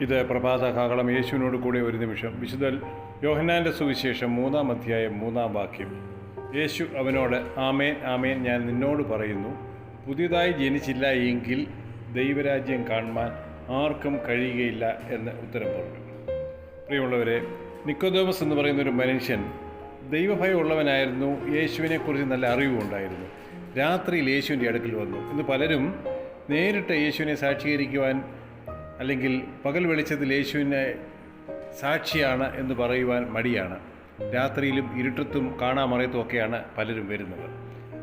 ഇത് പ്രഭാത കാകളം യേശുവിനോട് കൂടെ ഒരു നിമിഷം. വിശുദ്ധൽ യോഹന്നാന്റെ സുവിശേഷം മൂന്നാം അധ്യായം മൂന്നാം വാക്യം. യേശു അവനോട് ആമേൻ ആമേൻ ഞാൻ നിന്നോട് പറയുന്നു. പുതിയതായി ജനിച്ചില്ല എങ്കിൽ ദൈവരാജ്യം കാണുവാൻ ആർക്കും കഴിയുകയില്ല എന്ന് ഉത്തരം പറഞ്ഞു. പ്രിയമുള്ളവരെ നിക്കോദോമസ് എന്ന് പറയുന്ന ഒരു മനുഷ്യൻ ദൈവഭയമുള്ളവനായിരുന്നു. യേശുവിനെക്കുറിച്ച് നല്ല അറിവുണ്ടായിരുന്നു രാത്രിയിൽ യേശുവിന്റെ അടുക്കൽ വന്നു. ഇന്ന് പലരും നേരിട്ട് യേശുവിനെ സാക്ഷീകരിക്കുവാൻ അല്ലെങ്കിൽ പകൽ വെളിച്ചത്തിൽ യേശുവിനെ സാക്ഷിയാണ് എന്ന് പറയുവാൻ മടിയാണ്. രാത്രിയിലും ഇരുട്ടത്തും കാണാമറയത്തും ഒക്കെയാണ് പലരും വരുന്നത്.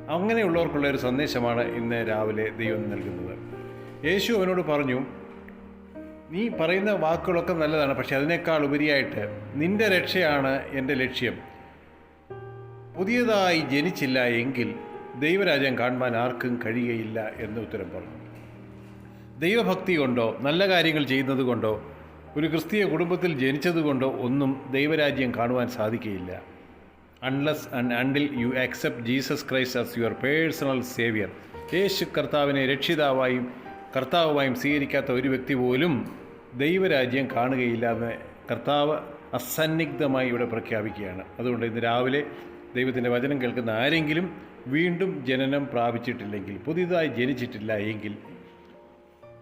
അങ്ങനെയുള്ളവർക്കുള്ള ഒരു സന്ദേശമാണ് ഇന്ന് രാവിലെ ദൈവം നൽകുന്നത്. യേശു അവനോട് പറഞ്ഞു നീ പറയുന്ന വാക്കുകളൊക്കെ നല്ലതാണ് പക്ഷെ അതിനേക്കാൾ ഉപരിയായിട്ട് നിന്റെ രക്ഷയാണ് എന്റെ ലക്ഷ്യം. പുതിയതായി ജനിച്ചില്ല എങ്കിൽ ദൈവരാജ്യം കാണുവാൻ ആർക്കും കഴിയുകയില്ല എന്ന് ഉത്തരം പറഞ്ഞു. ദൈവഭക്തി കൊണ്ടോ നല്ല കാര്യങ്ങൾ ചെയ്യുന്നത് കൊണ്ടോ ഒരു ക്രിസ്തീയ കുടുംബത്തിൽ ജനിച്ചതുകൊണ്ടോ ഒന്നും ദൈവരാജ്യം കാണുവാൻ സാധിക്കുകയില്ല unless and until you accept Jesus Christ as your personal saviour യേശു കർത്താവിനെ രക്ഷിതാവായും കർത്താവുമായും സ്വീകരിക്കാത്ത ഒരു വ്യക്തി പോലും ദൈവരാജ്യം കാണുകയില്ല എന്ന് കർത്താവ് അസന്നിഗ്ധമായി ഇവിടെ പ്രഖ്യാപിക്കുകയാണ്. അതുകൊണ്ട് ഇന്ന് രാവിലെ ദൈവത്തിന്റെ വചനം കേൾക്കുന്ന ആരെങ്കിലും വീണ്ടും ജനനം പ്രാപിച്ചിട്ടില്ലെങ്കിൽ പുതിയതായി ജനിച്ചിട്ടില്ല എങ്കിൽ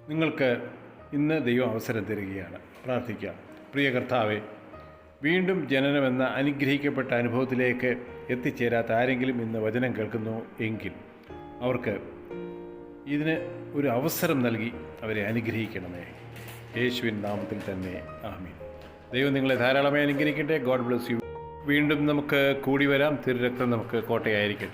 നിങ്ങൾക്ക് ഇന്ന് ദൈവം അവസരം തരികയാണ്. പ്രാർത്ഥിക്കാം. പ്രിയ കർത്താവെ വീണ്ടും ജനനമെന്ന അനുഗ്രഹിക്കപ്പെട്ട അനുഭവത്തിലേക്ക് എത്തിച്ചേരാത്ത ആരെങ്കിലും ഇന്ന് വചനം കേൾക്കുന്നു എങ്കിൽ അവർക്ക് ഇതിന് ഒരു അവസരം നൽകി അവരെ അനുഗ്രഹിക്കണമേ. യേശുവിൻ നാമത്തിൽ തന്നെ ആമീൻ. ദൈവം നിങ്ങളെ ധാരാളമായി അനുഗ്രഹിക്കട്ടെ. God bless you. വീണ്ടും നമുക്ക് കൂടി വരാം. തിരുരക്തം നമുക്ക് കോട്ടയായിരിക്കട്ടെ.